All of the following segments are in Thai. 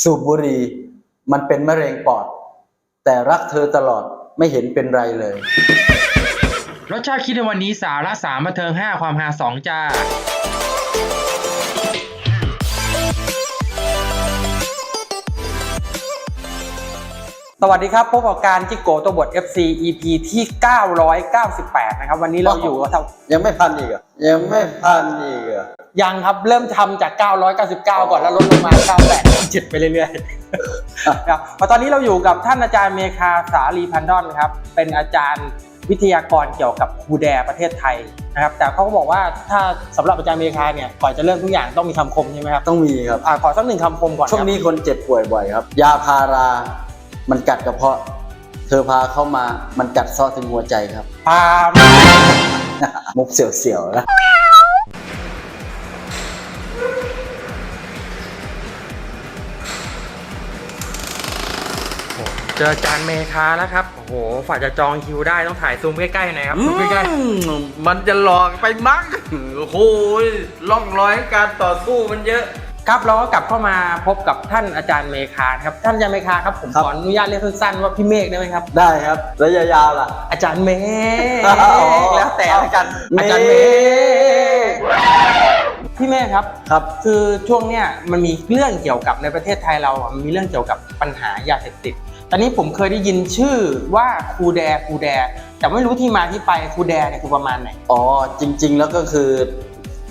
สูบบุหรี่มันเป็นมะเร็งปอด แต่รักเธอตลอดไม่เห็นเป็นไรเลย รสชาติคิดในวันนี้สาระสามบันเทิงห้าความฮาสองจ้า สวัสดีครับพบกับการจิโกะตัวบท FC EP ที่ 998 นะครับ วันนี้เราอยู่กับยังไม่พันอีกเหรอะยังไม่พันอีกเหรอะยังครับเริ่มทำจาก 999 ก่อนแล้วลดลงมา 98 7ไปเรื่อยๆครับพอตอนนี้เราอยู่กับท่านอาจารย์เมคาสาลีพันดอนครับ เป็นอาจารย์วิทยากรเกี่ยวกับครูแดประเทศไทยนะครับ แต่เขาก็บอกว่าถ้าสำหรับอาจารย์เมคาเนี่ยก่อนจะเริ่มทุกอย่างต้องมีคำคมใช่ไหมครับต้องมีครับอ่าขอสักหนึ่งคำคมก่อนครับช่วงนี้คนเจ็บป่วยบ่อยครับ ยาพารา มันกัดกระเพาะ เธอพาเข้ามามันกัดเซาะถึงหัวใจครับพามุกเสียวๆนะเจออาจารย์เมคาแล้วครับ โอ้โหฝ่าจะจองคิวได้ต้องถ่ายซูมใกล้ๆหน่อยครับซูมใกล้อืมมันจะหลอกไปมั้งโอ้โหล่องรอยการต่อสู้มันเยอะ ครับเราก็กลับเข้ามาพบกับท่านอาจารย์เมคาครับท่านอาจารย์เมคาครับผมขออนุญาตเรียกสั้นๆว่าพี่เมฆได้ไหมครับ ได้ครับระยะยาวล่ะ อาจารย์เมฆอ๋อแล้วแต่แล้วกันเมฆอาจารย์เมฆพี่เมฆครับครับคือช่วงเนี้ยมันมีเรื่องเกี่ยวกับในประเทศไทยเราอะมันมีเรื่องเกี่ยวกับปัญหายาเสพติดตอนนี้ผมเคยได้ยินชื่อว่าครูแดครูแด แต่ไม่รู้ที่มาที่ไปครูแดเนี่ยคือประมาณไหนอ๋อจริง ๆ แล้วก็คือ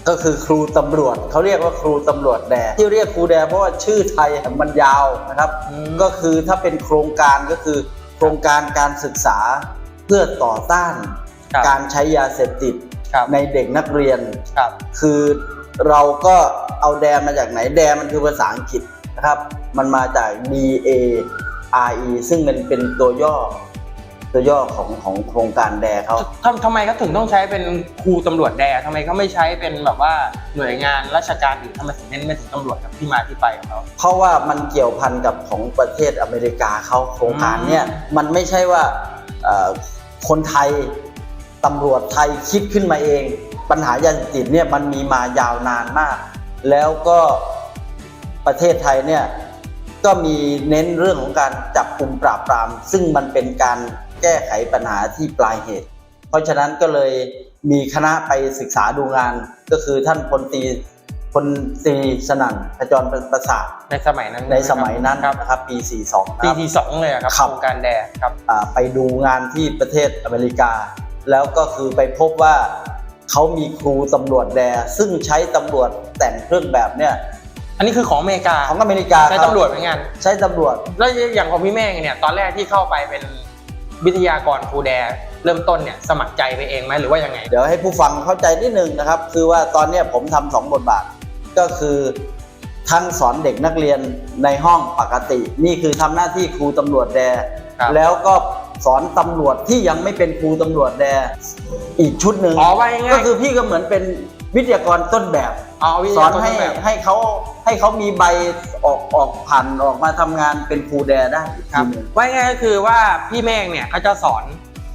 ก็คือครูตำรวจเขาเรียกว่าครูตำรวจแดที่เรียกครูแดเพราะว่าชื่อไทยมันยาวนะครับอืมก็คือถ้าเป็นโครงการก็คือ โครงการการศึกษาเพื่อต่อต้านครับการใช้ยาเสพติดครับในเด็กนักเรียนครับคือเราก็เอาแดมาจากไหนแดมันคือภาษาอังกฤษนะครับ มันมาจาก D A R E ซึ่งมันเป็นตัวย่อ ตัวย่อของของโครงการแดเขาทำทำไมเขาถึงต้องใช้เป็นครูตำรวจแดทำไมเขาไม่ใช้เป็นแบบว่าหน่วยงานราชการอื่นทำไมถึงเน้นไปถึงตำรวจครับที่มาที่ไปของเขาเพราะว่ามันเกี่ยวพันกับของประเทศอเมริกาเขาโครงการเนี่ยมันไม่ใช่ว่าเอ่อคนไทยตำรวจไทยคิดขึ้นมาเอง ปัญหายาเสพติดเนี่ยมันมีมายาวนานมาก แล้วก็ประเทศไทยเนี่ยก็มีเน้นเรื่องของการจับกลุ่มปราบปราม ซึ่งมันเป็นการ แก้ไขปัญหาที่ปลายเหตุ เพราะฉะนั้นก็เลยมีคณะไปศึกษาดูงาน ก็คือท่านพลตรีพลตรีสนั่นขจรประสาทในสมัยนั้นในสมัยนั้นครับนะครับปี 42นะปีครับที่สองเลยอะครับครับโครงการแดครับอ่าไปดูงานที่ประเทศอเมริกา แล้วก็คือไปพบว่าเขามีครูตำรวจแดซึ่งใช้ตำรวจแต่งเครื่องแบบเนี่ยอันนี้คือของอเมริกาของอเมริกาใช้ครับตำรวจเหมือนกันใช้ตำรวจแล้วอย่างของพี่แม่งเนี่ยตอนแรกที่เข้าไปเป็น วิทยากรครูแดเริ่มต้นเนี่ยสมัครใจไปเองไหมหรือว่ายังไง เดี๋ยวให้ผู้ฟังเข้าใจนิดนึงนะครับ คือว่าตอนเนี้ยผมทำสองบทบาท ก็คือทั้งสอนเด็กนักเรียนในห้องปกติ นี่คือทำหน้าที่ครูตำรวจแดครับแล้วก็สอนตำรวจที่ยังไม่เป็นครูตำรวจแดอีกชุดหนึ่งอ๋อว่าง่ายๆก็คือพี่ก็เหมือนเป็นวิทยากรต้นแบบอ๋อวิทสอยานกรให้ต้นแบบให้เขา ให้เขามีใบออกออกผ่านออกมาทำงานเป็นครูแดได้อีกครัทีบหนึงว่าง่ายๆก็คือว่าพี่เมฆเนี่ยเขาจะสอน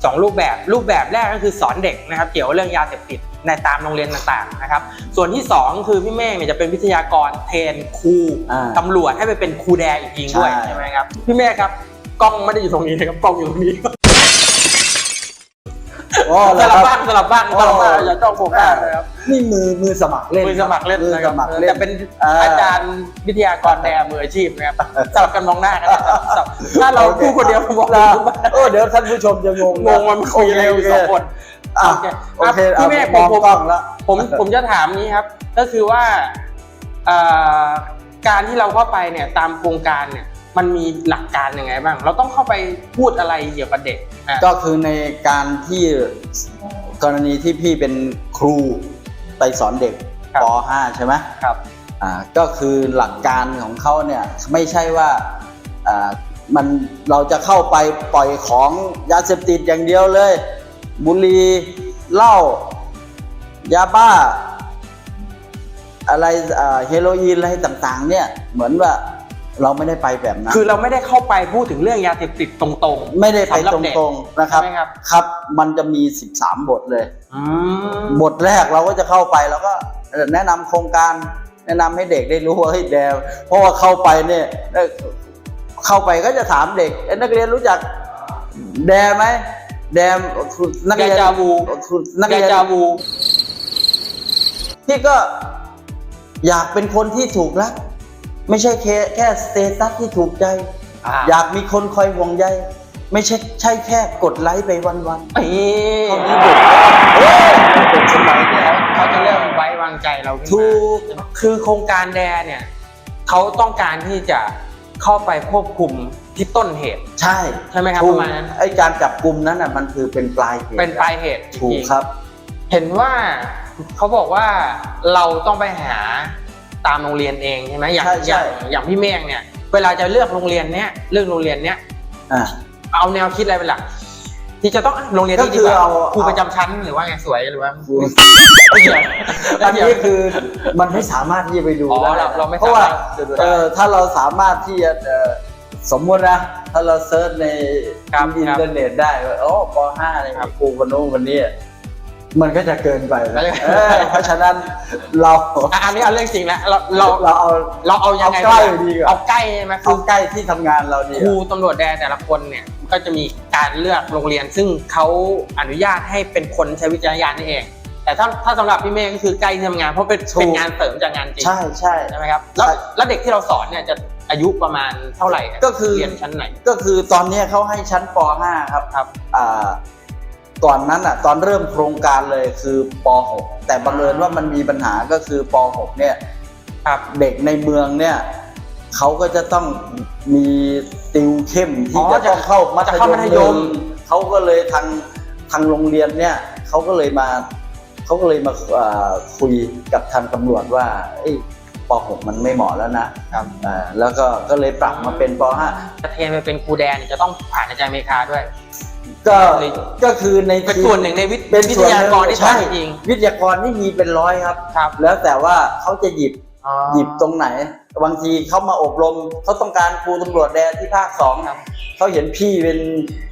สองรูปแบบรูปแบบแรกก็คือสอนเด็กนะครับเกี่ยวกับเรื่องยาเสพติดในตามโรงเรียนต่างๆนะครับส่วนที่สองคือพี่เมฆเนี่ยจะเป็นวิทยากรเทรนครูอ่าตำรวจให้ไปเป็นครูแดอีกทีด้วยใช่ ใช่ไหมครับพี่เมฆครับกล้องไม่ได้อยู่ตรงนี้นะครับกล้องอยู่ตรงนี้ อ๋อสแล้วลับครับบ้างสลับบ้างสลับบ้างอย่าจ้องโฟกัสนะครับ นี่มือมือสมัครเล่นมือสมัครเล่นมือนะคสรับมัครเล่น แต่เป็นอ่าอาจารย์วิทยากรแดมืออาชีพนะครับสลับกันมองหน้ากันนะครับสลับถ้าเราพูดคนเดียวผมบอกนะคุณเออเดี๋ยวท่านผู้ชมจะงงงงมันคุยอะไรอยู่สองคน อะโอเคโอเคพี่เมฆมองผม กล้องแล้วผมผมจะถามนี้ครับ ก็คือว่าเอ่อการที่เราเข้าไปเนี่ยตามโครงการเนี่ย มันมีหลักการยังไงบ้าง เราต้องเข้าไปพูดอะไรเกี่ยวกับเด็กอะ ก็คือในการที่กรณีที่พี่เป็นครูไปสอนเด็กป .5 ใช่ไหมครับ อ่าก็คือหลักการของเขาเนี่ยไม่ใช่ว่าอ่ามันเราจะเข้าไปปล่อยของยาเสพติดอย่างเดียวเลย บุหรี่เหล้ายาบ้า อะไรอ่าเฮโรอีนอะไรต่างๆ เนี่ยเหมือนว่า เราไม่ได้ไปแบบนั้น คือเราไม่ได้เข้าไปพูดถึงเรื่องยาเสพติดตรงๆ ไม่ได้ไปสำหรับตเด็กรงๆนะครับใช่ไหมครับ ครับ มันจะมี 13 บทเลยอืมบทแรกเราก็จะเข้าไปแล้วก็แนะนำโครงการ แนะนำให้เด็กได้รู้ว่าเฮ้ยแดเพราะว่าเข้าไปเนี่ยเอ่อเข้าไปก็จะถามเด็กเอ้ยนักเรียนรู้จักแดไหมแดมคือนักเดเรียนจาวูคือนักเดเรียนจาวูที่ก็อยากเป็นคนที่ถูกรัก ไม่ใช่แค่แค่สเตตัสที่ถูกใจอ่าอยากมีคนคอยห่วงใย ไม่ใช่ใช่แค่กดไลค์ไปวันๆเอ้ยเท่านี้เด็กเฮ้ยเด็กสมัยเนี่ยเขาจะเริ่มไว้วางใจเราขึ้นมาถูกคือโครงการแดเนี่ยเขาต้องการที่จะเข้าไปควบคุมที่ต้นเหตุ ใช่ใช่ไหมครับถูปกระมาณนั้นไอ้การจับกลุ่มนั้นน่ะมันคือเป็นปลายเหตุเป็นปลายเหตุถูจกริงๆครับ เห็นว่าเขาบอกว่าเราต้องไปหา ตามโรงเรียนเองใช่ไหมอย่างใช่อใช่ ย่างอย่างพี่เมฆเนี่ย เวลาจะเลือกโรงเรียนเนี้ยเลือกโรงเรียนเนี้ยอ่า เอาแนวคิดอะไรเป็นหลักที่จะต้องโรงเรียนที่ก็ดีคืกอว่าเอาครูเอา ประจำชั้นหรือว่าไงสวยหรือว่าอันนี้คือมันไม่สามารถที่จะไปดูอ๋อได้เราเราไม่เพราะว่าสามารถดูได้ เออถ้าเราสามารถที่จะเอ่อสมมตินะ ถ้าเราเซิร์ชในครับอินเทอร์เน็ตได้ว่าโอ้ป .5 เนี่ยครูคนโน้นคนนี้ มันก็จะเกินไปนะเออเพราะฉะนั้นเราอะอันนี้เอาเรื่องจริงแล้วเราเราเราเอาเราเอายังไงเอาใกล้ดีกว่าเอาใกล้ใช่ไหมคืเอาอใกล้ที่ทำงานเราดีครูตำรวจแดนแต่ละคนเนี่ยก็จะมีการเลือกโรงเรียน ซึ่งเขาอนุญาตให้เป็นคนใช้วิจารณญาณนี่เอง แต่ถ้าถ้าสำหรัพี่เมฆก็คือใกล้ที่ทำงานเพราะเป็นเป็นงานเสริมจากงานจริงใช่ใช่ ใช่ไหมครับแล้วใช่แล้วเด็กที่เราสอนเนี่ยจะอายุประมาณเท่าไหร่รับก็คือ เรียนชั้นไหน ก็คือตอนเนี้ยเขาให้ชั้นป .5 ครับครับอ่า ก่อนนั้นอะตอนเริ่มโครงการเลยคือป .6 แต่บังเอิญว่ามันมีปัญหาก็คือป .6 เนี่ยครับเด็กในเมืองเนี่ยเขาก็จะต้องมีติวเข้มอ๋ที่อจะต้องเข้ามัธจะยเข้ามมัธยมหนึ่งเขาก็เลยทางทางโรงเรียนเนี่ยเขาก็เลยมาเขาก็เลยมาอ่าคุยกับทางตำรวจว่าเอ้ยป .6 มันไม่เหมาะแล้วนะครับอ่าแล้วก็ก็เลยปรับมาเป็นป .5 จะเทรนไปเป็นครูแดนเนี่ยจะต้องผ่านอาจารย์เมคาด้วย ก็เลยก็คือในเป็นส่วนหนึ่งในวิทเป็นวิส่ทวนยากรที่สอนใช่จริงวิทยากรที่มีเป็นร้อยครับๆครับ แล้วแต่ว่าเขาจะหยิบอ๋อหยิบตรงไหน บางทีเขามาอบรมเขาต้องการครูตำรวจแดนที่ภาคสองครับเขาเห็นพี่เป็น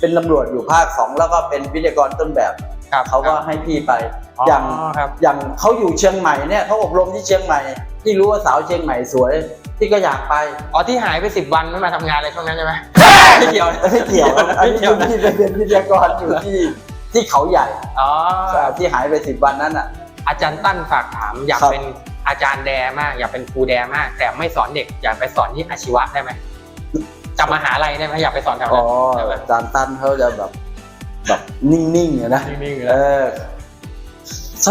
เป็นตำรวจอยู่ภาคสองแล้วก็เป็นวิทยากรต้นแบบครับเขาก็ให้พี่ไปอ๋ออย่างครับอย่างเขาอยู่เชียงใหม่เนี่ยเขาอบรมที่เชียงใหม่ ที่รู้ว่าสาวเชียงใหม่สวย ที่ก็อยากไปอ๋อที่หายไปสิบวันไม่มาทำงานเลยช่วงนั้นใช่ไหม ไม่เกี่ยวไม่เกี่ยวอันไม่นี้เกี่ยวนะที่ไปเป็นวิทยากรอยู่ที่ที่เขาใหญ่อ๋อ ที่หายไปสิบวันนั้นอะ อาจารย์ตั้นฝากถามอยากครับ เป็นอาจารย์แดมาก อยากเป็นครูแดมาก แต่ไม่สอนเด็กอยากไปสอนที่อาชีวะได้ไหมจำมหาลัยได้ไหมอยากไปสอนแถวอ๋นั้อนได้ไหมอาจารย์ตั้นเขาจะแบบแบบนิ่งๆอะนะ นิ่งๆเลยเออ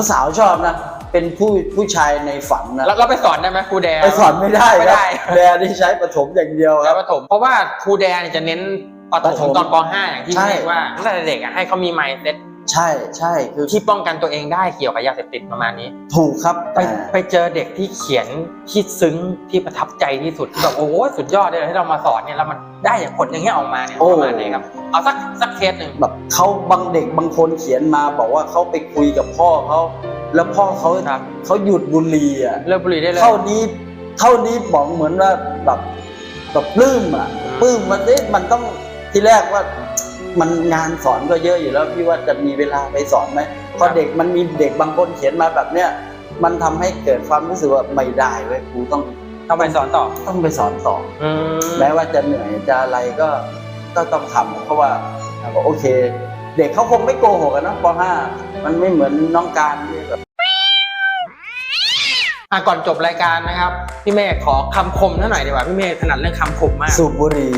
สาวๆชอบนะ เป็นผู้ผู้ชายในฝันนะแล้วเราไปสอนได้ไหมครูแดไปสอนไม่ได้ไม่ครับได้แดนที่ใช้ประถมอย่างเดียวคแล้รัวบประถมเพราะว่าครูแดเนี่ยจะเน้นประประถถมมตอนป .5 อย่างที่ใช่ เรียกว่าตั้งแต่เด็กอะให้เขามีไมซ์เซ็ตใช่ใช่คือที่ป้องกันตัวเองได้เกี่ยวกับยาเสพติดประมาณนี้ ถูกครับไปแต่ไปเจอเด็กที่เขียนที่ซึ้งที่ประทับใจที่สุดที่แบบโอ้โหสุดยอดเลยที่เรามาสอนเนี่ยแล้วมันได้อย่างผลอย่างเงี้ยออกมาเนี่ยประมาณไหนครับเอาสักสักเคสหนึ่งแบบเขาบางเด็กบางคนเขียนมาบอกว่าเขาไปคุยกับพ่อเขา แล้วพ่อเขาครับ เขาหยุดบุหรี่อะเลิกบุหรี่ได้เลย เท่านี้เท่านี้บอกเหมือนว่าแบบแบบปลื้มอะอืมปลื้มมันเอ๊ะมันต้องทีแรกว่ามันงานสอนก็เยอะอยู่แล้วพี่ว่าจะมีเวลาไปสอนไหมพอเด็กมันมีเด็กบางคนเขียนมาแบบเนี้ยมันทำให้เกิดความรู้สึกว่าไม่ได้เว้ยครูต้องต้องไปสอนต่อต้องไปสอนต่ออืม แม้ว่าจะเหนื่อยจะอะไรก็ก็ต้องทำเพราะว่าโอเค เด็กเขาคงไม่โกหกกันนะป .5 มันไม่เหมือนน้องการที่แบบอะก่อนจบรายการนะครับ พี่เมฆขอคำคมหน่อยดีกว่าพี่เมฆถนัดเรื่องคำคมมาก สูบบุหรี่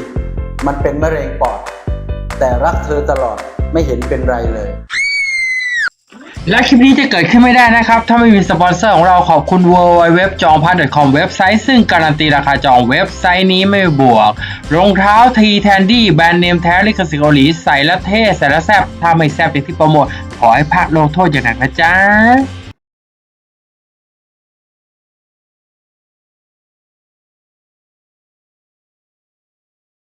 มันเป็นมะเร็งปอด แต่รักเธอตลอดไม่เห็นเป็นไรเลย และคลิปนี้จะเกิดขึ้นไม่ได้นะครับ ถ้าไม่มีสปอนเซอร์ของเราขอบคุณ w w w จองพั .com เว็บไซต์ซึ่งการันตีราคาจองเว็บไซต์นี้ไม่บวก รองเท้าทีแทนดี้แบรนด์เนมแท้ลิขสิทธิ์เกาหลีใส่แล้วเท่ใส่แล้วแซบถ้าไม่แซบอย่างที่โปรโมท ขอให้พระลงโทษอย่างหนักนะจ๊ะ